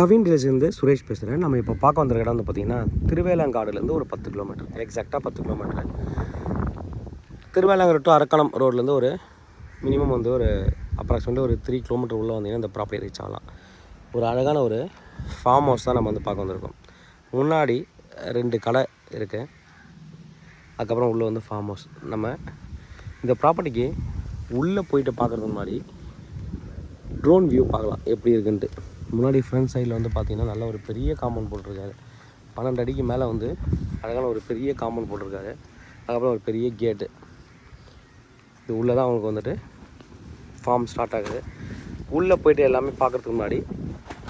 கவின் வில்லேஜ்லேருந்து சுரேஷ் பேசுகிறேன் நம்ம இப்போ பார்க்க வந்திருக்க இடம் வந்து பார்த்திங்கன்னா திருவேலங்காடுலேருந்து ஒரு பத்து கிலோமீட்டர் எக்ஸாக்டாக பத்து கிலோமீட்டர் திருவேலங்காடு டு அரக்கணம் ரோட்லேருந்து ஒரு மினிமம் வந்து ஒரு அப்ராக்சிமேட்லி ஒரு த்ரீ கிலோமீட்டர் உள்ளே வந்தீங்கன்னா இந்த ப்ராப்பர்ட்டி ரீச் ஆகலாம். ஒரு அழகான ஒரு ஃபார்ம் ஹவுஸ் தான் நம்ம வந்து பார்க்க வந்திருக்கோம். முன்னாடி ரெண்டு கடை இருக்குது அதுக்கப்புறம் உள்ளே வந்து ஃபார்ம் ஹவுஸ் நம்ம இந்த ப்ராப்பர்ட்டிக்கு உள்ளே போயிட்டு பார்க்குறதுக்கு முன்னாடி ட்ரோன் வியூ பார்க்கலாம். எப்படி இருக்குன்ட்டு. முன்னாடி ஃப்ரண்ட் சைடில் வந்து பார்த்தீங்கன்னா நல்ல ஒரு பெரிய காம்பவுண்ட் போட்டிருக்காரு. பன்னெண்டு அடிக்கு மேலே வந்து அழகான ஒரு பெரிய காம்பவுண்ட் போட்டிருக்காரு. அதுக்கப்புறம் ஒரு பெரிய கேட்டு இது உள்ளே தான் அவங்களுக்கு வந்துட்டு ஃபார்ம் ஸ்டார்ட் ஆகுது. உள்ளே போய்ட்டு எல்லாமே பார்க்குறதுக்கு முன்னாடி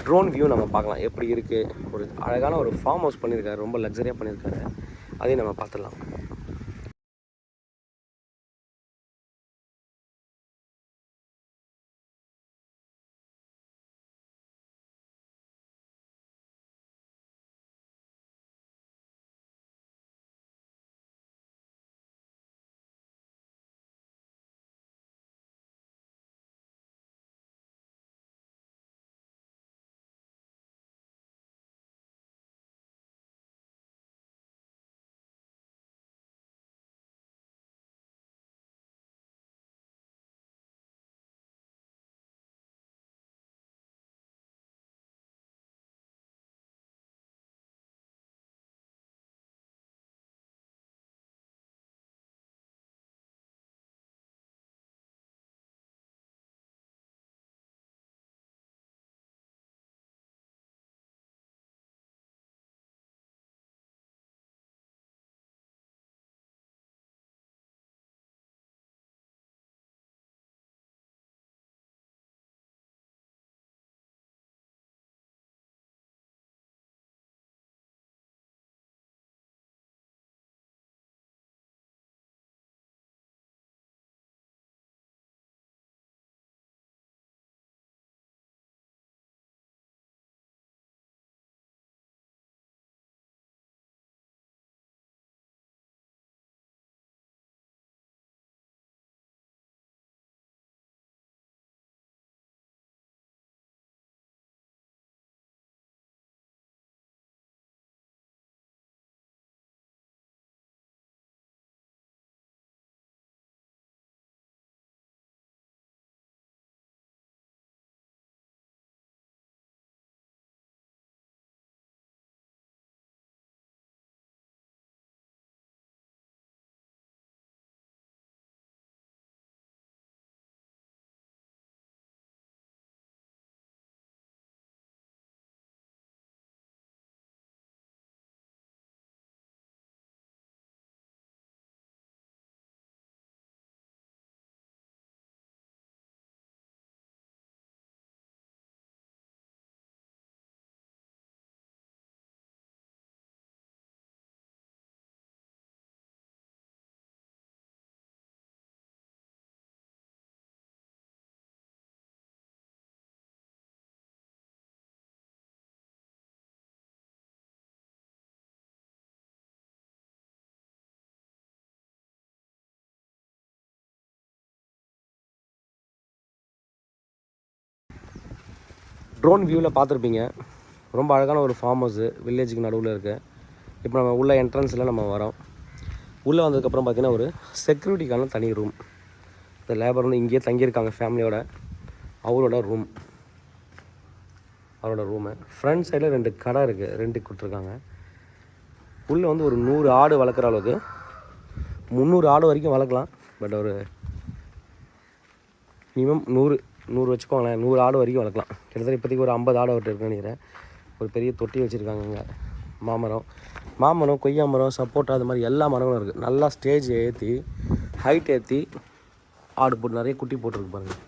ட்ரோன் வியூ நம்ம பார்க்கலாம். எப்படி இருக்குது ஒரு அழகான ஒரு ஃபார்ம் ஹவுஸ் பண்ணியிருக்காரு. ரொம்ப லக்ஸரியாக பண்ணியிருக்காரு. அதையும் நம்ம பார்த்துடலாம். ட்ரோன் வியூவில் பார்த்துருப்பீங்க. ரொம்ப அழகான ஒரு ஃபார்ம் ஹவுஸு வில்லேஜுக்கு நடுவில் இருக்குது இப்போ நம்ம உள்ள என்ட்ரன்ஸில் நம்ம வரோம். உள்ளே வந்ததுக்கப்புறம் பார்த்தீங்கன்னா ஒரு செக்யூரிட்டிக்கான தனி ரூம் இந்த லேபர் வந்து இங்கேயே தங்கியிருக்காங்க ஃபேமிலியோட அவரோட ரூம் அவரோட ரூமு ஃப்ரண்ட் சைடில் ரெண்டு கடை இருக்குது ரெண்டுக்கு கொடுத்துருக்காங்க. உள்ளே வந்து ஒரு நூறு ஆடு வளர்க்குற அளவுக்கு முந்நூறு ஆடு வரைக்கும் வளர்க்கலாம். பட் ஒரு மினிமம் நூறு நூறு வச்சுக்கோங்களேன். நூறு ஆடு வரைக்கும் வளர்க்கலாம். கிட்டத்தட்ட இப்போதைக்கு ஒரு ஐம்பது ஆடு அவர்கிட்ட இருக்குன்னு நினைக்கிறேன். ஒரு பெரிய தொட்டி வச்சுருக்காங்க இங்கே. மாமரம். மாமரம் கொய்யா மரம் சப்போட்டா அது மாதிரி எல்லா மரங்களும் இருக்குது நல்லா ஸ்டேஜ் ஏற்றி ஹைட் ஏற்றி ஆடு போட்டு நிறைய குட்டி போட்டிருக்கு பாருங்கள்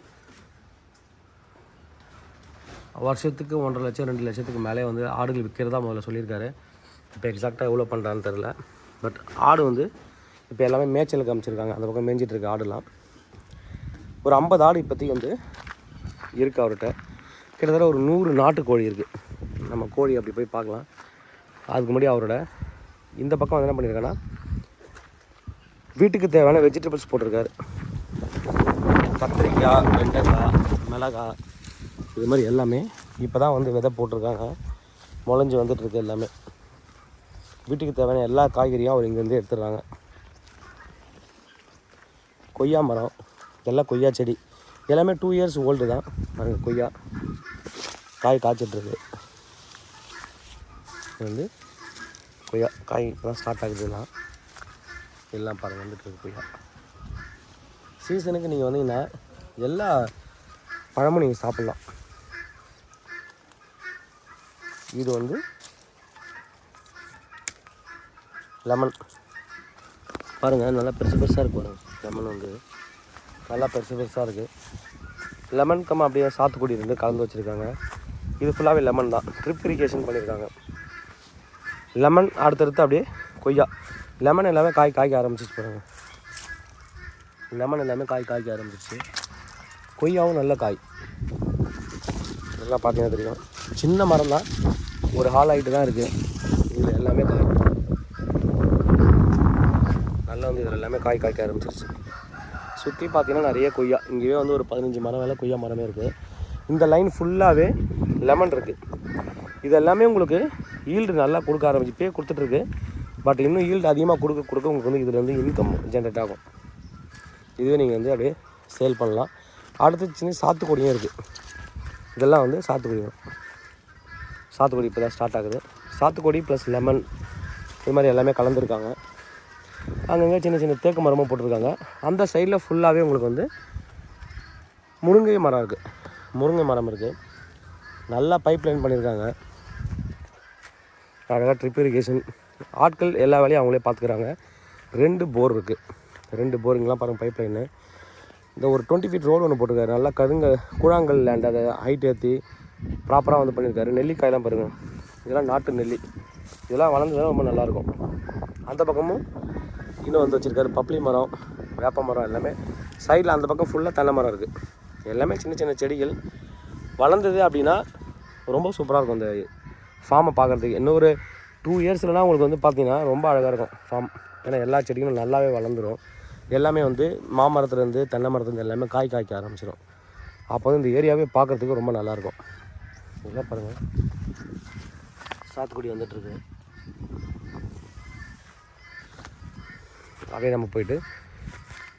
வருஷத்துக்கு ஒன்றரை லட்சம் ரெண்டு லட்சத்துக்கு மேலே வந்து ஆடுகள் விற்கிறதா முதல்ல சொல்லியிருக்காரு. இப்போ எக்ஸாக்டாக எவ்வளோ பண்ணுறான்னு தெரில பட் ஆடு வந்து இப்போ எல்லாமே மேய்ச்சலுக்கு அமைச்சிருக்காங்க. அந்த பக்கம் மேய்ஞ்சிட்டு இருக்க ஆடுலாம். ஒரு ஐம்பது ஆடு இப்போதைக்கு வந்து இருக்குது அவர்கிட்ட. கிட்டத்தட்ட ஒரு நூறு நாட்டு கோழி இருக்குது நம்ம கோழி அப்படி போய் பார்க்கலாம். அதுக்கு முன்னாடி அவரோட இந்த பக்கம் வந்து என்ன பண்ணியிருக்கேன்னா வீட்டுக்கு தேவையான வெஜிடபிள்ஸ் போட்டிருக்காரு. கத்திரிக்காய் வெண்டைக்காய் மிளகாய் இது மாதிரி எல்லாமே இப்போ தான் வந்து விதை போட்டிருக்காங்க. முளைஞ்சி வந்துட்டுருக்கு எல்லாமே. வீட்டுக்கு தேவையான எல்லா காய்கறியும் அவர் இங்கேருந்து எடுத்துடுறாங்க. கொய்யா மரம் இதெல்லாம் கொய்யா செடி. எல்லாமே டூ இயர்ஸ் ஓல்டு தான். பாருங்க கொய்யா. காய் காய்ச்சிட்ருக்கு இது வந்து கொய்யா. காய் இப்போ தான் ஸ்டார்ட் ஆகுதுலாம் எல்லாம் பாருங்கள் வந்துட்டுருக்கு கொய்யா. சீசனுக்கு நீங்கள் வந்தீங்கன்னா எல்லா பழமும் நீங்கள் சாப்பிட்லாம். இது வந்து லெமன் பாருங்கள் நல்லா பெருசு பெருசாக இருக்கும் லெமன் வந்து. நல்லா பெருசு பெருசாக இருக்குது லெமன் கம்மா அப்படியே சாத்துக்குடி இருந்து கலந்து வச்சுருக்காங்க. இது ஃபுல்லாகவே லெமன் தான். ட்ரிப் இரிகேஷன் பண்ணியிருக்காங்க லெமன் அடுத்தடுத்து அப்படியே கொய்யா. லெமன் எல்லாமே காய் காய்க்க ஆரம்பிச்சிச்சு பாருங்க. லெமன் எல்லாமே காய் காய்க்க ஆரம்பிச்சிச்சு. கொய்யாவும் நல்ல காய். நல்லா பார்த்தீங்கன்னா தெரியும். சின்ன மரம் தான். ஒரு ஹால் ஆகிட்டு தான் இருக்குது இதில் எல்லாமே காய். நல்லா வந்து இதில் எல்லாமே காய் காய்க்க ஆரம்பிச்சிருச்சு. சுற்றி பார்த்தீங்கன்னா நிறைய கொய்யா. இங்கேயே வந்து ஒரு பதினஞ்சு மரம் வேலை கொய்யா மரமே இருக்குது இந்த லைன் ஃபுல்லாகவே லெமன் இருக்குது இது எல்லாமே உங்களுக்கு ஈல்டு நல்லா கொடுக்க ஆரம்பிச்சு இப்போயே கொடுத்துட்ருக்கு பட் இன்னும் ஈல்டு அதிகமாக கொடுக்க கொடுக்க உங்களுக்கு வந்து இதில் வந்து இன்கம் ஜென்ரேட் ஆகும். இதுவே நீங்கள் வந்து அப்படியே சேல் பண்ணலாம். அடுத்து சின்ன சாத்துக்குடியும் இருக்குது இதெல்லாம் வந்து சாத்துக்குடி வரும் சாத்துக்குடி இப்போ தான் ஸ்டார்ட் ஆகுது. சாத்துக்குடி ப்ளஸ் லெமன் இது மாதிரி எல்லாமே கலந்துருக்காங்க. அங்கங்கே சின்ன சின்ன தேக்கு மரமும் போட்டிருக்காங்க. அந்த சைடில் ஃபுல்லாகவே உங்களுக்கு வந்து முருங்கை மரம் இருக்குது முருங்கை மரம் இருக்குது நல்லா பைப் லைன் பண்ணியிருக்காங்க அழகாக ட்ரிப் இரிகேஷன் ஆட்கள் எல்லா வேலையும் அவங்களே பார்த்துக்கிறாங்க ரெண்டு போர் இருக்குது ரெண்டு போரிங்லாம் பாருங்கள் பைப் லைனு இந்த ஒரு டுவெண்ட்டி ஃபீட் ரோடு ஒன்று போட்டிருக்காரு. நல்லா கருங்க கூழாங்கல் லேண்ட் அதை ஹைட் ஏற்றி ப்ராப்பராக வந்து பண்ணியிருக்காரு நெல்லிக்காயெல்லாம் பாருங்கள் இதெல்லாம் நாட்டு நெல்லி. இதெல்லாம் வளர்ந்ததுலாம் ரொம்ப நல்லாயிருக்கும் அந்த பக்கமும் இன்னும் வந்து வச்சுருக்காரு பப்ளி மரம் வேப்ப மரம் எல்லாமே. சைடில் அந்த பக்கம் ஃபுல்லாக தென்னை மரம் இருக்குது எல்லாமே சின்ன சின்ன செடிகள். வளர்ந்தது அப்படின்னா ரொம்ப சூப்பராக இருக்கும் அந்த ஃபார்மை பார்க்குறதுக்கு இன்னும் ஒரு டூ இயர்ஸ்லலாம் உங்களுக்கு வந்து பார்த்திங்கன்னா ரொம்ப அழகாக இருக்கும் ஃபார்ம் ஏன்னா எல்லா செடிகளும் நல்லாவே வளர்ந்துரும். எல்லாமே வந்து மாமரத்துலேருந்து தென்னை மரத்துலேருந்து எல்லாமே காய் காய்க்க ஆரம்பிச்சிடும் அப்போ வந்து இந்த ஏரியாவே பார்க்குறதுக்கு ரொம்ப நல்லாயிருக்கும் இதெல்லாம் பாருங்கள் சாத்துக்குடி வந்துட்டுருக்கு அதே நம்ம போயிட்டு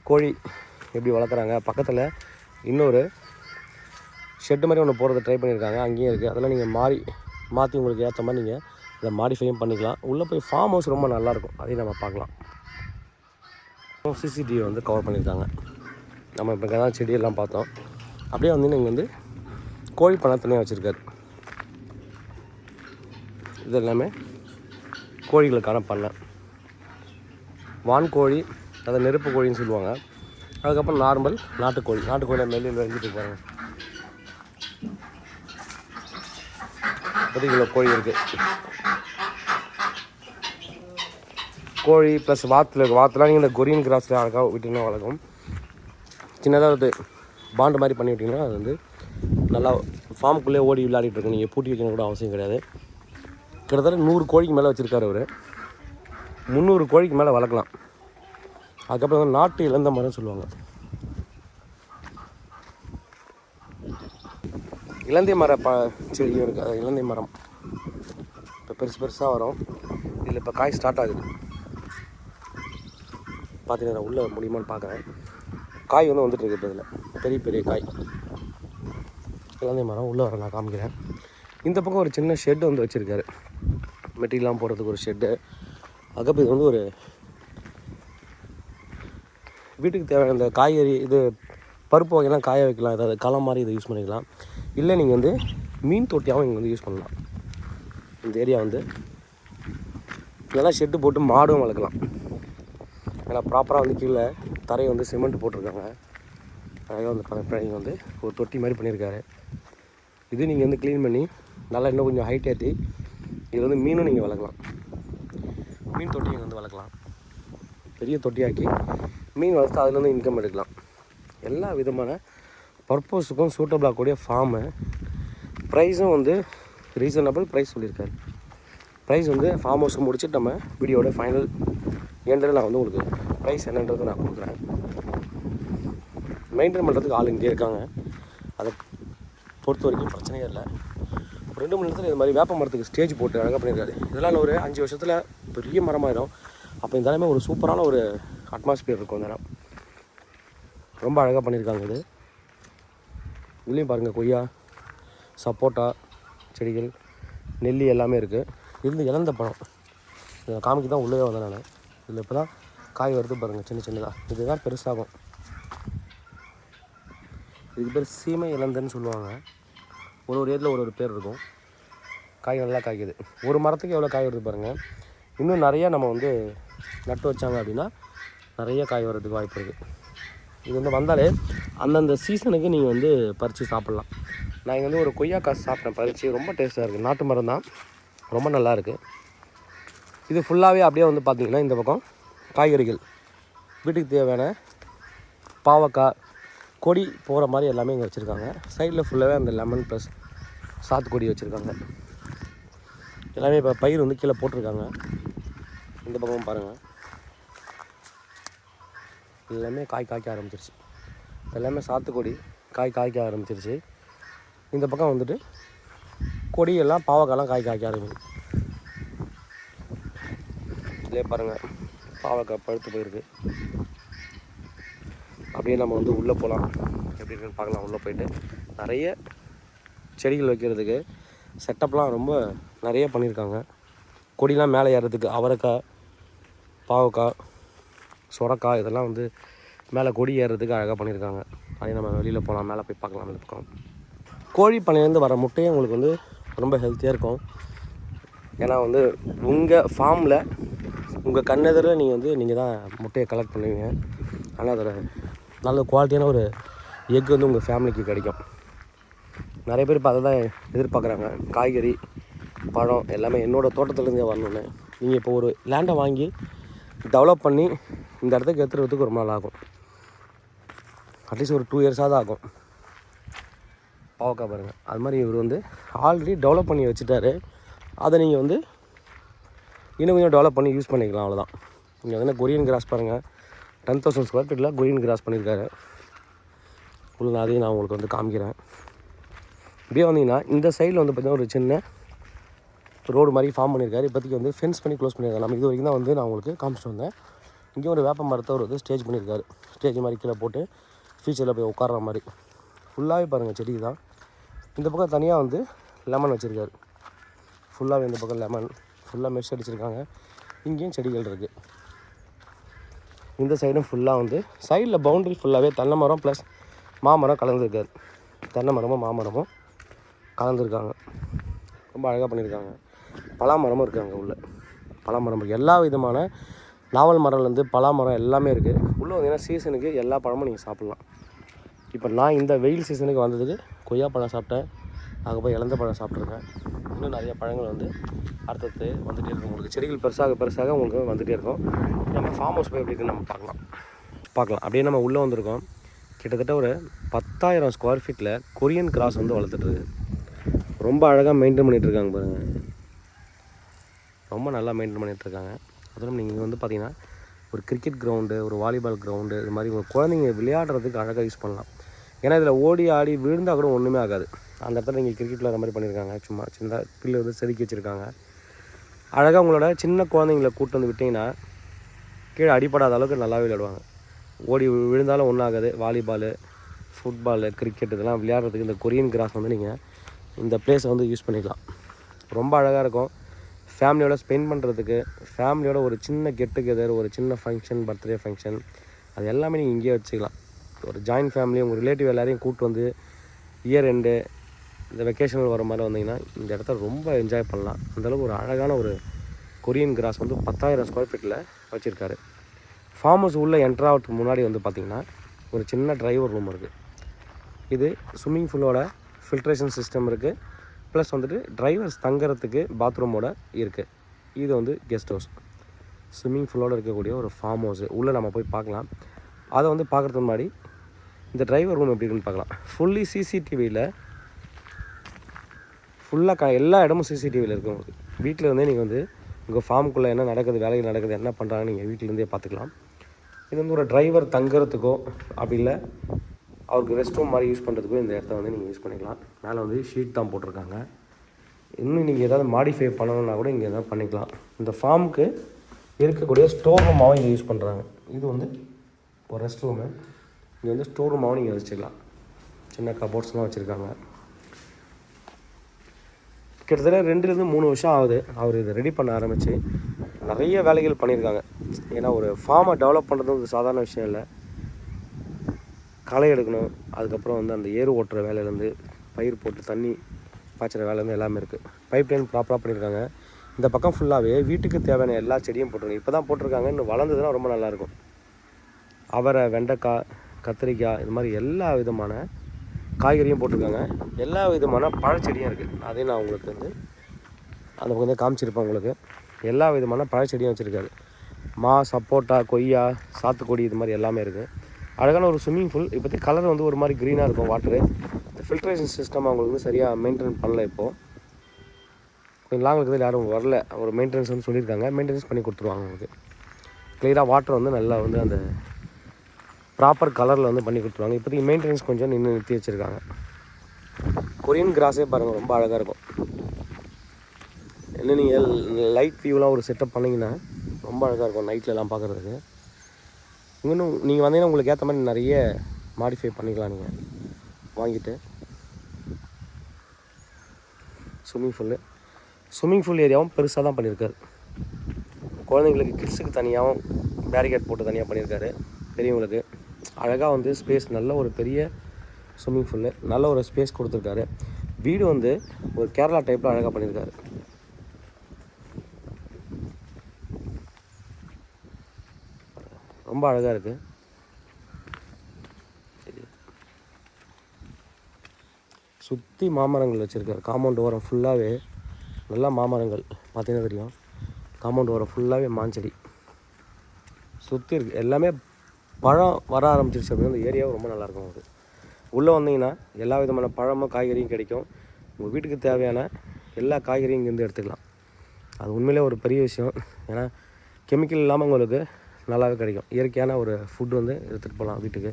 கோழி எப்படி வளர்க்குறாங்க பக்கத்தில் இன்னொரு ஷெட்டு மாதிரி ஒன்று போகிறத ட்ரை பண்ணியிருக்காங்க. அங்கேயும் இருக்குது அதெல்லாம் நீங்கள் மாறி மாற்றி உங்களுக்கு ஏற்ற மாதிரி நீங்கள் இதை மாடிஃபையும் பண்ணிக்கலாம். உள்ளே போய் ஃபார்ம் ஹவுஸ் ரொம்ப நல்லாயிருக்கும் அதையும் நம்ம பார்க்கலாம். சிசிடிவி வந்து கவர் பண்ணியிருக்காங்க. நம்ம இப்போ தான் செடியெல்லாம் பார்த்தோம். அப்படியே வந்து நீங்கள் வந்து கோழி பண்ண தனியாக வச்சுருக்காரு. இது எல்லாமே கோழிகளுக்கான பண்ணை. வான்கோழி அதை நெருப்பு கோழின்னு சொல்லுவாங்க. அதுக்கப்புறம் நார்மல் நாட்டுக்கோழி. நாட்டுக்கோழியை மெல்லில் வெஞ்சிட்டு இருப்பாங்க பத்து கிலோ கோழி இருக்குது கோழி ப்ளஸ் வாத்தில் இருக்குது வாத்தெலாம் நீங்கள் இந்த கொரியன் கிராஸில் அழகாக விட்டிங்கன்னா வளர்க்கும். சின்னதாக அது பாண்டு மாதிரி பண்ணி விட்டிங்கன்னா அது வந்து நல்லா ஃபார்முக்குள்ளே ஓடி விளையாடிட்டு இருக்கும் நீங்கள் பூட்டி வைக்கணும் கூட அவசியம் கிடையாது. கிட்டத்தட்ட நூறு கோழிக்கு மேலே வச்சுருக்காரு அவர். முந்நூறு கோழிக்கு மேலே வளர்க்கலாம். அதுக்கப்புறம் வந்து நாட்டு இழந்த மரம் சொல்லுவாங்க. இலந்தை மர ப செடியும் இருக்குது அது இலந்தை மரம். இப்போ பெருசு பெருசாக வரும். இதில் இப்போ காய் ஸ்டார்ட் ஆகுது. பார்த்தீங்கன்னா உள்ளே முடியுமான்னு பார்க்குறேன் காய் வந்து வந்துட்டு இருக்கு இப்போ இதில். பெரிய பெரிய காய். இலந்தை மரம் உள்ளே வர நான் காமிக்கிறேன். இந்த பக்கம் ஒரு சின்ன ஷெட் வந்து வச்சுருக்காரு. மெட்டீரியல்லாம் போடுறதுக்கு ஒரு ஷெட்டு அதுக்கப்புறம் இது வந்து ஒரு வீட்டுக்கு தேவையான இந்த காய்கறி இது பருப்பு வகையெல்லாம் காய வைக்கலாம். ஏதாவது களம் மாதிரி இதை யூஸ் பண்ணிக்கலாம். இல்லை நீங்கள் வந்து மீன் தொட்டியாகவும் இங்கே வந்து யூஸ் பண்ணலாம். இந்த ஏரியா வந்து இதெல்லாம் ஷெட்டு போட்டு மாடும் வளர்க்கலாம். ஏன்னா ப்ராப்பராக வந்து கீழே தரையை வந்து சிமெண்ட் போட்டிருக்காங்க. அழகாக வந்து பிள்ளைங்க வந்து ஒரு தொட்டி மாதிரி பண்ணியிருக்காரு. இது நீங்கள் வந்து க்ளீன் பண்ணி நல்லா இன்னும் கொஞ்சம் ஹைட் ஏற்றி இதில் வந்து மீனும் நீங்கள் வளர்க்கலாம். மீன் தொட்டி இங்கே வந்து வளர்க்கலாம். பெரிய தொட்டியாக்கி மீன் வளர்த்து அதுலேருந்து இன்கம் எடுக்கலாம். எல்லா விதமான பர்பஸுக்கும் சூட்டபிளாக கூடிய ஃபார்மு ப்ரைஸும் வந்து ரீசனபிள் ப்ரைஸ் சொல்லியிருக்காரு. ப்ரைஸ் வந்து ஃபார்ம் ஹவுஸ் முடிச்சுட்டு நம்ம வீடியோட ஃபைனல் எண்டில் நான் வந்து உங்களுக்கு ப்ரைஸ் என்னன்றது நான் கொடுக்குறேன். மெயின்டைன் பண்ணுறதுக்கு ஆள் இங்கே இருக்காங்க. அதை பொறுத்த வரைக்கும் பிரச்சனையே இல்லை. ரெண்டு மணி நேரத்தில் இது மாதிரி வேப்ப மரத்துக்கு ஸ்டேஜ் போட்டு அழகாக பண்ணியிருக்காரு. இதெல்லாம் ஒரு அஞ்சு வருஷத்தில் பெரிய மரமாயிடும். அப்போ இந்த இடமே ஒரு சூப்பரான ஒரு அட்மாஸ்பியர் இருக்கும் இந்த இடம். ரொம்ப அழகாக பண்ணியிருக்காங்க இது. இதுலேயும் பாருங்கள் கொய்யா சப்போட்டா செடிகள் நெல்லி எல்லாமே இருக்குது இருந்து இழந்த பழம். இதில் காமிக்கு தான் உள்ளே வந்தேன் நான். இதில் இப்போ தான் காய் வருது பாருங்கள் சின்ன சின்னதாக இதுதான் பெருசாகும். இது பேர் சீமை இழந்தன்னு சொல்லுவாங்க. ஒரு ஒரு ஏரியில் ஒரு ஒரு பேர் இருக்கும். காய் நல்லா காய்க்குது. ஒரு மரத்துக்கு எவ்வளோ காய் வருது பாருங்கள் இன்னும் நிறையா நம்ம வந்து நட்டு வச்சாங்க அப்படின்னா நிறைய காய் வர்றதுக்கு வாய்ப்பு இருக்குது இது வந்து வந்தாலே அந்தந்த சீசனுக்கு நீங்கள் வந்து பறித்து சாப்பிட்லாம். நான் இங்கே வந்து ஒரு கொய்யாக்காய் சாப்பிட்டேன் பறித்து ரொம்ப டேஸ்ட்டாக இருக்குது நாட்டு மரம் தான். ரொம்ப நல்லா இருக்குது இது ஃபுல்லாகவே அப்படியே வந்து பார்த்திங்கன்னா இந்த பக்கம் காய்கறிகள். வீட்டுக்கு தேவையான பாவக்காய் கொடி போகிற மாதிரி எல்லாமே இங்கே வச்சுருக்காங்க. சைடில் ஃபுல்லாகவே அந்த லெமன் ப்ளஸ் சாத்துக்கொடி வச்சுருக்காங்க. எல்லாமே இப்போ பயிர் வந்து கீழே போட்டிருக்காங்க. இந்த பக்கமும் பாருங்கள் எல்லாமே காய் காய்க்க ஆரம்பிச்சிருச்சு. எல்லாமே சாத்துக்கொடி காய் காய்க்க ஆரம்பிச்சிருச்சு. இந்த பக்கம் வந்துட்டு கொடியெல்லாம் பாவக்காயெல்லாம் காய் காய்க்க ஆரம்பிச்சு இதே பாருங்கள் பாவக்காய் பழுத்து போயிருக்கு. அப்படியே நம்ம வந்து உள்ளே போகலாம் எப்படி இருக்குன்னு பார்க்கலாம். உள்ளே போயிட்டு நிறைய செடிகள் வைக்கிறதுக்கு செட்டப்லாம் ரொம்ப நிறைய பண்ணியிருக்காங்க. கொடிலாம் மேலே ஏறுறதுக்கு அவரைக்காய் பாவக்காய் சுரக்காய் இதெல்லாம் வந்து மேலே கொடி ஏறுறதுக்கு அழகாக பண்ணியிருக்காங்க. அதே நம்ம வெளியில் போகலாம் மேலே போய் பார்க்கலாம் இந்த பக்கம். கோழி பண்ணையிலேருந்து வர முட்டையும் உங்களுக்கு வந்து ரொம்ப ஹெல்த்தியாக இருக்கும். ஏன்னா வந்து உங்கள் ஃபார்மில் உங்கள் கண்ணெதிரில் நீங்கள் வந்து நீங்கள் தான் முட்டையை கலெக்ட் பண்ணுவீங்க. ஆனால் அதோட நல்ல குவாலிட்டியான ஒரு எக் வந்து உங்கள் ஃபேமிலிக்கு கிடைக்கும். நிறைய பேர் இப்போ அதை தான் எதிர்பார்க்குறாங்க. காய்கறி பழம் எல்லாமே என்னோடய தோட்டத்துலேருந்தே வரணுன்னு நீங்கள் இப்போ ஒரு லேண்டை வாங்கி டெவலப் பண்ணி இந்த இடத்துக்கு எடுத்துகிறதுக்கு ரொம்ப நாள் ஆகும். அட்லீஸ்ட் ஒரு டூ இயர்ஸாக தான் ஆகும். பாவக்காய் பாருங்கள் அது மாதிரி இவர் வந்து ஆல்ரெடி டெவலப் பண்ணி வச்சுட்டாரு. அதை நீங்கள் வந்து இன்னும் கொஞ்சம் டெவலப் பண்ணி யூஸ் பண்ணிக்கலாம் அவ்வளோதான் இங்கே வந்து கொரியன் கிராஸ் பாருங்கள் டென் தௌசண்ட் ஸ்கொயர் ஃபீட்டில் கொரியன் கிராஸ் பண்ணியிருக்காரு உள்ள அதையும் நான் உங்களுக்கு வந்து காமிக்கிறேன். இப்படியே வந்தீங்கன்னா இந்த சைடில் வந்து பார்த்திங்கன்னா ஒரு சின்ன ரோடு மாதிரி ஃபார்ம் பண்ணியிருக்காரு. இப்போதைக்கு வந்து ஃபென்ஸ் பண்ணி க்ளோஸ் பண்ணியிருக்காரு. நம்ம இது வரைக்கும் தான் வந்து நான் உங்களுக்கு காமிச்சிட்டு வந்தேன். இங்கே ஒரு வேப்ப மரத்தை வந்து ஸ்டேஜ் பண்ணியிருக்காரு. ஸ்டேஜ் மாதிரி கீழே போட்டு ஃபியூச்சரில் போய் உட்கார்ற மாதிரி. ஃபுல்லாகவே பாருங்கள் செடி தான். இந்த பக்கம் தனியாக வந்து லெமன் வச்சுருக்காரு. ஃபுல்லாகவே இந்த பக்கம் லெமன் ஃபுல்லாக மெஷ் அடிச்சிருக்காங்க. இங்கேயும் செடிகள் இருக்குது இந்த சைடும் ஃபுல்லாக வந்து சைடில் பவுண்டரி ஃபுல்லாகவே தென்னை மரம் ப்ளஸ் மாமரம் கலந்துருக்காரு. தென்னை மரமும் மாமரமும் கலந்துருக்காங்க. ரொம்ப அழகாக பண்ணியிருக்காங்க. பலாமரமும் இருக்குது அங்கே உள்ளே. பலாமரம் இருக்குது எல்லா விதமான நாவல் மரம்லேருந்து பலாமரம் எல்லாமே இருக்குது உள்ளே வந்தீங்கன்னா சீசனுக்கு எல்லா பழமும் நீங்கள் சாப்பிட்லாம். இப்போ நான் இந்த வெயில் சீசனுக்கு வந்ததுக்கு கொய்யா பழம் சாப்பிட்டேன். அங்கே போய் இழந்த பழம் சாப்பிட்ருக்கேன் இன்னும் நிறைய பழங்கள் வந்து அடுத்தடுத்து வந்துகிட்டே இருக்கும். உங்களுக்கு செடிகள் பெருசாக பெருசாக உங்களுக்கு வந்துகிட்டே இருக்கும். நம்ம ஃபார்ம் ஹவுஸ் போய் எப்படி இருக்குன்னு நம்ம பார்க்கலாம். பார்க்கலாம். அப்படியே நம்ம உள்ளே வந்திருக்கோம். கிட்டத்தட்ட ஒரு பத்தாயிரம் ஸ்கொயர் ஃபீட்டில் கொரியன் கிராஸ் வந்து வளர்த்துட்ருக்கு ரொம்ப அழகாக மெயின்டைன் பண்ணிகிட்டு இருக்காங்க பாருங்கள் ரொம்ப நல்லா மெயின்டைன் பண்ணிகிட்ருக்காங்க அதுவும் நீங்கள் வந்து பார்த்தீங்கன்னா ஒரு கிரிக்கெட் கிரவுண்டு ஒரு வாலிபால் கிரவுண்டு இது மாதிரி உங்கள் குழந்தைங்க விளையாடுறதுக்கு அழகாக யூஸ் பண்ணலாம். ஏன்னா இதில் ஓடி ஆடி விழுந்தால் கூட ஒன்றுமே ஆகாது. அந்த இடத்துல நீங்கள் கிரிக்கெட் விளையாடுற மாதிரி பண்ணியிருக்காங்க சும்மா சின்ன பில்லு வந்து செதுக்கி வச்சுருக்காங்க. அழகாக உங்களோட சின்ன குழந்தைங்கள கூட்டு வந்து விட்டிங்கன்னா கீழே அடிப்படாத அளவுக்கு நல்லாவே விளையாடுவாங்க. ஓடி விழுந்தாலும் ஒன்றும் ஆகாது. வாலிபாலு ஃபுட்பாலு கிரிக்கெட் இதெல்லாம் விளையாடுறதுக்கு இந்த கொரியன் கிராஸ் வந்து நீங்கள் இந்த பிளேஸை வந்து யூஸ் பண்ணிக்கலாம். ரொம்ப அழகாக இருக்கும். ஃபேமிலியோட ஸ்பெண்ட் பண்ணுறதுக்கு ஃபேமிலியோட ஒரு சின்ன கெட் டுகெதர் ஒரு சின்ன ஃபங்க்ஷன் பர்த்டே ஃபங்க்ஷன் அது எல்லாமே நீங்கள் இங்கேயே வச்சுக்கலாம். ஒரு ஜாயின்ட் ஃபேமிலி உங்கள் ரிலேட்டிவ் எல்லாரையும் கூப்பிட்டு வந்து இயர் எண்டு இந்த வெக்கேஷனில் வர மாதிரி வந்தீங்கன்னா இந்த இடத்த ரொம்ப என்ஜாய் பண்ணலாம். அந்தளவுக்கு ஒரு அழகான ஒரு கொரியன் கிராஸ் வந்து பத்தாயிரம் ஸ்கொயர் ஃபீட்டில் வச்சுருக்காரு. ஃபார்ம் ஹவுஸ் உள்ளே என்ட்ரு ஆகிறதுக்கு முன்னாடி வந்து பார்த்திங்கன்னா ஒரு சின்ன டிரைவர் ரூம் இருக்குது இது ஸ்விம்மிங் ஃபுல்லோட ஃபில்ட்ரேஷன் சிஸ்டம் இருக்குது ப்ளஸ் வந்துட்டு டிரைவர்ஸ் தங்குறதுக்கு பாத்ரூமோட இருக்குது இது வந்து கெஸ்ட் ஹவுஸ் ஸ்விம்மிங் ஃபுல்லோடு இருக்கக்கூடிய ஒரு ஃபார்ம் ஹவுஸ் உள்ளே நம்ம போய் பார்க்கலாம். அதை வந்து பார்க்குறதுக்கு முன்னாடி இந்த டிரைவர் ரூம் எப்படி இருக்குன்னு பார்க்கலாம். ஃபுல்லி சிசிடிவியில் ஃபுல்லாக க எல்லா இடமும் சிசிடிவியில் இருக்கும். வீட்டில் இருந்தே நீங்கள் வந்து உங்கள் ஃபார்முக்குள்ளே என்ன நடக்குது வேலைகள் நடக்குது என்ன பண்ணுறாங்கன்னு நீங்கள் வீட்டிலேருந்தே பார்த்துக்கலாம். இது வந்து ஒரு டிரைவர் தங்குறதுக்கோ அப்படி இல்லை. அவருக்கு ரெஸ்ட் ரூம் மாதிரி யூஸ் பண்ணுறதுக்கும் இந்த இடத்த வந்து நீங்கள் யூஸ் பண்ணிக்கலாம். மேலே வந்து ஷீட் தான் போட்டிருக்காங்க. இன்னும் நீங்கள் ஏதாவது மாடிஃபை பண்ணணும்னா கூட இங்கே எதாவது பண்ணிக்கலாம். இந்த ஃபார்முக்கு இருக்கக்கூடிய ஸ்டோர் ரூமாகவும் இங்கே யூஸ் பண்ணுறாங்க இது வந்து ஒரு ரெஸ்ட் ரூமு இங்கே வந்து ஸ்டோர் ரூமாகவும் நீங்கள் வச்சுக்கலாம். சின்ன கபோர்ட்ஸ்லாம் வச்சுருக்காங்க. கிட்டத்தட்ட ரெண்டுலேருந்து மூணு வருஷம் ஆகுது. அவர் இதை ரெடி பண்ண ஆரம்பித்து நிறைய வேலைகள் பண்ணியிருக்காங்க. ஏன்னா ஒரு ஃபார்மை டெவலப் பண்ணுறது ஒரு சாதாரண விஷயம் இல்லை. களை எடுக்கணும். அதுக்கப்புறம் வந்து அந்த ஏறு ஓட்டுற வேலையிலேருந்து பயிர் போட்டு தண்ணி பாய்ச்சுற வேலையிலேருந்து எல்லாமே இருக்குது பைப் லைன் ப்ராப்பராக பண்ணியிருக்காங்க. இந்த பக்கம் ஃபுல்லாகவே வீட்டுக்கு தேவையான எல்லா செடியும் போட்டிருக்காங்க. இப்போ தான் போட்டிருக்காங்க. இன்னும் வளர்ந்ததுன்னா ரொம்ப நல்லாயிருக்கும் அவரை வெண்டைக்காய் கத்திரிக்காய் இது மாதிரி எல்லா விதமான காய்கறியும் போட்டிருக்காங்க. எல்லா விதமான பழச்செடியும் இருக்குது அதையும் நான் உங்களுக்கு வந்து அந்த பக்கம் வந்து காமிச்சிருப்பேன் உங்களுக்கு. எல்லா விதமான பழச்செடியும் வச்சுருக்காரு. மா சப்போட்டா கொய்யா சாத்துக்குடி இது மாதிரி எல்லாமே இருக்குது அழகான ஒரு ஸ்விம்மிங் பூல் இப்போதே கலர் வந்து ஒரு மாதிரி க்ரீனாக இருக்கும் வாட்டரு இந்த ஃபில்ட்ரேஷன் சிஸ்டம் அவங்களுக்கு வந்து சரியாக மெயின்டைன் பண்ணல இப்போது கொஞ்சம் லாங் இருக்கிறது யாரும் வரல. ஒரு மெயின்டெனன்ஸ் வந்து சொல்லியிருக்காங்க. மெயின்டெனன்ஸ் பண்ணி கொடுத்துருவாங்க அவங்களுக்கு. க்ளியராக வாட்டர் வந்து நல்லா வந்து அந்த ப்ராப்பர் கலரில் வந்து பண்ணி கொடுத்துருவாங்க. இப்போதைக்கு மெயின்டெனன்ஸ் கொஞ்சம் நின்று நிறுத்தி வச்சுருக்காங்க. கொரியன் கிராஸே பாருங்கள் ரொம்ப அழகாக இருக்கும். என்ன நீங்கள் லைட் வியூலாம் ஒரு செட்டப் பண்ணிங்கன்னா ரொம்ப அழகாக இருக்கும் நைட்லலாம் பார்க்குறதுக்கு. இன்னும் நீங்கள் வந்தீங்கன்னா உங்களுக்கு ஏற்ற மாதிரி நிறைய மாடிஃபை பண்ணிக்கலாம் நீங்கள் வாங்கிட்டு. ஸ்விம்மிங் ஃபுல்லு ஸ்விம்மிங் ஃபூல் ஏரியாவும் பெருசாக தான் பண்ணியிருக்காரு குழந்தைங்களுக்கு கிட்ஸுக்கு தனியாகவும் பேரிகேட் போட்டு தனியாக பண்ணியிருக்காரு பெரியவங்களுக்கு. அழகாக வந்து ஸ்பேஸ் நல்ல ஒரு பெரிய ஸ்விம்மிங் ஃபுல்லு நல்ல ஒரு ஸ்பேஸ் கொடுத்துருக்காரு. வீடு வந்து ஒரு கேரளா டைப்பில் அழகாக பண்ணியிருக்காரு ரொம்ப அழகாக இருக்குது சுற்றி மாமரங்கள் வச்சுருக்காரு. காம்பவுண்ட் ஓரம் ஃபுல்லாகவே நல்லா மாமரங்கள். பார்த்தீங்கன்னா தெரியும். காம்பவுண்ட் ஓரம் ஃபுல்லாகவே மாஞ்செடி. சுற்றி இருக்குது எல்லாமே பழம் வர ஆரம்பிச்சிருச்சு அப்படின்னா அந்த ஏரியாவும் ரொம்ப நல்லாயிருக்கும் அது உள்ளே வந்தீங்கன்னா எல்லா விதமான பழமும் காய்கறியும் கிடைக்கும். உங்கள் வீட்டுக்கு தேவையான எல்லா காய்கறியும் இங்கேருந்து எடுத்துக்கலாம். அது உண்மையிலே ஒரு பெரிய விஷயம். ஏன்னா கெமிக்கல் இல்லாமல் உங்களுக்கு நல்லாவே கிடைக்கும். இயற்கையான ஒரு ஃபுட் வந்து எடுத்துகிட்டு போகலாம் வீட்டுக்கு.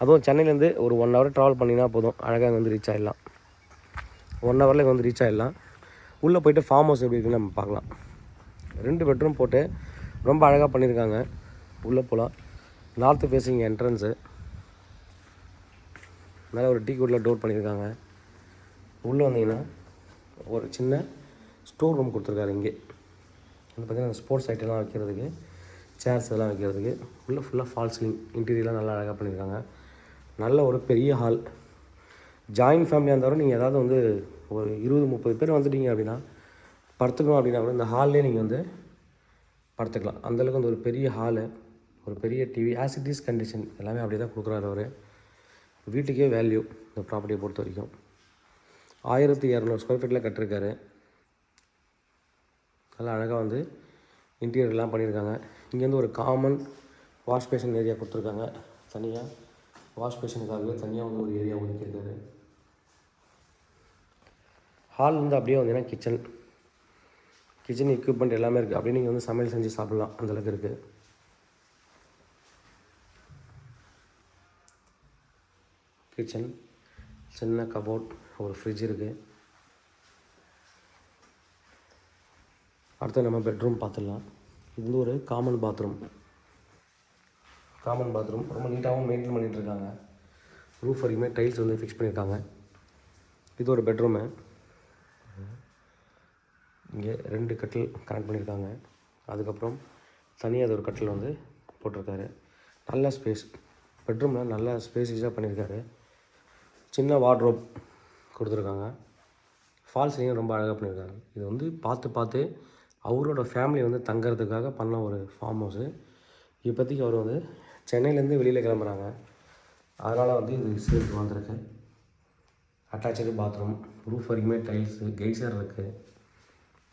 அதுவும் சென்னையிலேருந்து ஒரு ஒன் ஹவர் ட்ராவல் பண்ணினா போதும். அழகாக இங்கே வந்து ரீச் ஆகிடலாம் ஒன் ஹவரில் இங்கே வந்து ரீச் ஆகிடலாம் உள்ளே போயிட்டு ஃபார்ம் ஹவுஸ் எப்படி இருக்குன்னு நம்ம பார்க்கலாம். ரெண்டு பெட்ரூம் போட்டு ரொம்ப அழகாக பண்ணியிருக்காங்க. உள்ளே போகலாம் நார்த்து ஃபேஸிங் என்ட்ரன்ஸு மேலே ஒரு டீ கூட்டில் டோர் பண்ணியிருக்காங்க. உள்ளே வந்தீங்கன்னா ஒரு சின்ன ஸ்டோர் ரூம் கொடுத்துருக்காரு இங்கே. வந்து பார்த்தீங்கன்னா ஸ்போர்ட்ஸ் ஐட்டம்லாம் வைக்கிறதுக்கு. சேர்ஸ் எல்லாம் வைக்கிறதுக்கு. உள்ளே ஃபுல்லாக ஃபால் சீலிங் இன்டீரியர்லாம் நல்லா அழகாக பண்ணியிருக்காங்க நல்ல ஒரு பெரிய ஹால் ஜாயின்ட் ஃபேமிலியாக இருந்தாலும் நீங்கள் ஏதாவது வந்து ஒரு இருபது முப்பது பேர் வந்துட்டீங்க அப்படின்னா படுத்துக்கணும் அப்படின்னா கூட இந்த ஹால்லே நீங்கள் வந்து படுத்துக்கலாம். அந்தளவுக்கு வந்து ஒரு பெரிய ஹாலு ஒரு பெரிய டிவி ஆசிட்டிஸ் இஸ் கண்டிஷன் எல்லாமே அப்படி தான் கொடுக்குறாரு அவர். வீட்டுக்கே வேல்யூ இந்த ப்ராப்பர்ட்டியை பொறுத்த வரைக்கும். ஆயிரத்தி இரநூறு ஸ்கொயர் ஃபீட்டில் கட்டிருக்காரு. நல்லா அழகாக வந்து இன்டீரியர்லாம் பண்ணியிருக்காங்க இங்கேருந்து ஒரு காமன் வாஷ் பேஷன் ஏரியா கொடுத்துருக்காங்க. தனியாக வாஷ் பேஷனுக்காகவே தனியாக வந்து ஒரு ஏரியா ஒதுக்கியிருக்காரு. ஹால் வந்து அப்படியே வந்தீங்கன்னா கிச்சன் கிச்சன் எக்யூப்மெண்ட் எல்லாமே இருக்குது அப்படியே நீங்கள் வந்து சமையல் செஞ்சு சாப்பிட்லாம். அந்தளவுக்கு இருக்குது கிச்சன் சின்ன கபோர்ட் ஒரு ஃப்ரிட்ஜ் இருக்குது அடுத்து நம்ம பெட்ரூம் பார்த்துடலாம். இது வந்து ஒரு காமன் பாத்ரூம் காமன் பாத்ரூம் ரொம்ப நீட்டாகவும் மெயின்டைன் பண்ணிகிட்ருக்காங்க ரூஃப் வரைக்குமே டைல்ஸ் வந்து ஃபிக்ஸ் பண்ணியிருக்காங்க. இது ஒரு பெட்ரூமு இங்கே ரெண்டு கட்டில் கனெக்ட் பண்ணியிருக்காங்க. அதுக்கப்புறம் தனியாக அது ஒரு கட்டில் வந்து போட்டிருக்காரு. நல்ல ஸ்பேஸ் பெட்ரூமில் நல்ல ஸ்பேஸிஸாக பண்ணியிருக்காரு. சின்ன வார்ட்ரோப் கொடுத்துருக்காங்க. ஃபால் ரொம்ப அழகாக பண்ணியிருக்காங்க. இது வந்து பார்த்து பார்த்து அவரோட ஃபேமிலி வந்து தங்கறதுக்காக பண்ண ஒரு ஃபார்ம் ஹவுஸு இப்போதைக்கு அவர் வந்து சென்னையிலேருந்து வெளியில் கிளம்புறாங்க. அதனால் வந்து இது சேர்த்து வந்திருக்கு அட்டாச்சு பாத்ரூம் ரூஃப் வரைக்குமே டைல்ஸு கெய்சர் இருக்குது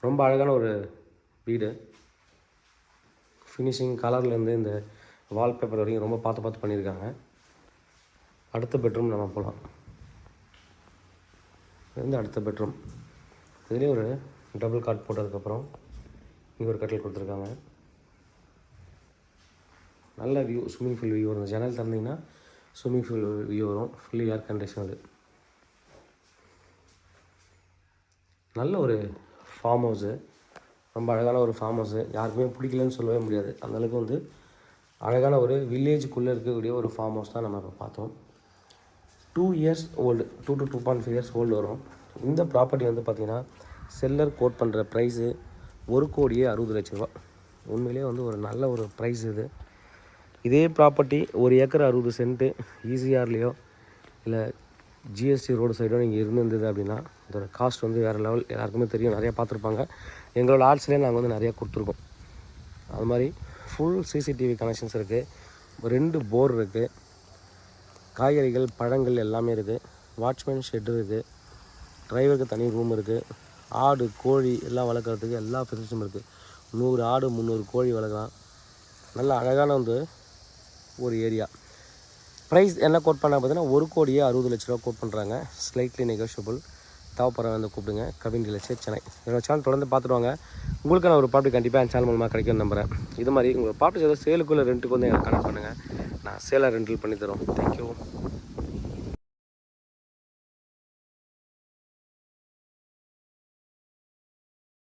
ரொம்ப அழகான ஒரு வீடு. ஃபினிஷிங் கலர்லேருந்து இந்த வால்பேப்பர் வரைக்கும் ரொம்ப பார்த்து பார்த்து பண்ணியிருக்காங்க. அடுத்த பெட்ரூம் நம்ம போகலாம் இது வந்து அடுத்த பெட்ரூம் இதுலேயே ஒரு டபுள் காட் போட்டதுக்கப்புறம் இங்கே ஒரு கட்டில் கொடுத்துருக்காங்க. நல்ல வியூ ஸ்விம்மிங் ஃபூல் வியூ வரும். ஜன்னல் திறந்தீங்கன்னா ஸ்விம்மிங் ஃபூல் வியூ வரும். ஃபுல்லி ஏர் கண்டிஷனடு நல்ல ஒரு ஃபார்ம் ஹவுஸு ரொம்ப அழகான ஒரு ஃபார்ம் ஹவுஸு யாருக்குமே பிடிக்கலன்னு சொல்லவே முடியாது. அந்தளவுக்கு வந்து அழகான ஒரு வில்லேஜுக்குள்ளே இருக்கக்கூடிய ஒரு ஃபார்ம் ஹவுஸ் தான் நம்ம இப்போ பார்த்தோம். Two years old two to two point five years old வரும். இந்த ப்ராப்பர்ட்டி வந்து பார்த்திங்கன்னா செல்லர் கோட் பண்ணுற ப்ரைஸு ஒரு கோடியே அறுபது லட்ச ரூபா. உண்மையிலேயே வந்து ஒரு நல்ல ஒரு ப்ரைஸ் இது. இதே ப்ராப்பர்ட்டி ஒரு ஏக்கர் அறுபது சென்ட்டு ஈஸியார்லேயோ இல்லை ஜிஎஸ்டி ரோடு சைடோ நீங்கள் இருந்திருந்தது அப்படின்னா இதோட காஸ்ட் வந்து வேறு லெவல் எல்லாருக்குமே தெரியும். நிறையா பார்த்துருப்பாங்க. எங்களோட ஆர்ட்ஸ்லேயே நாங்கள் வந்து நிறையா கொடுத்துருக்கோம். அது மாதிரி ஃபுல் சிசிடிவி கனெக்ஷன்ஸ் இருக்குது ரெண்டு போர் இருக்குது காய்கறிகள் பழங்கள் எல்லாமே இருக்குது வாட்ச்மேன் ஷெட்டு இருக்குது டிரைவருக்கு தனி ரூம் இருக்குது ஆடு கோழி எல்லாம் வளர்க்குறதுக்கு எல்லா ஃபெசிலிட்டியும் இருக்குது நூறு ஆடு முந்நூறு கோழி வளர்க்கலாம். நல்ல அழகான வந்து ஒரு ஏரியா ப்ரைஸ் என்ன கோட் பண்ணால் பார்த்தீங்கன்னா ஒரு கோடியே அறுபது லட்ச ரூபா கோட் பண்ணுறாங்க ஸ்லைட்லி நெகோஷியபிள் தேவைப்படுற வந்து கூப்பிடுங்க. கவின் ரியல் சென்னை. என்னோடய சேனல் தொடர்ந்து பார்த்துருவாங்க உங்களுக்கு உங்களுக்கான ஒரு ப்ராப்பர்ட்டி கண்டிப்பாக என் சேனல் மூலமாக கிடைக்கும் நம்புறேன். இது மாதிரி உங்கள் ப்ராப்பர்ட்டி ஏதோ சேலுக்குள்ளே ரெண்ட்டுக்கு வந்து எனக்கு கனெக்ட் பண்ணுங்கள் நான் சேலாக ரெண்டில் பண்ணி தரோம் தேங்க்யூ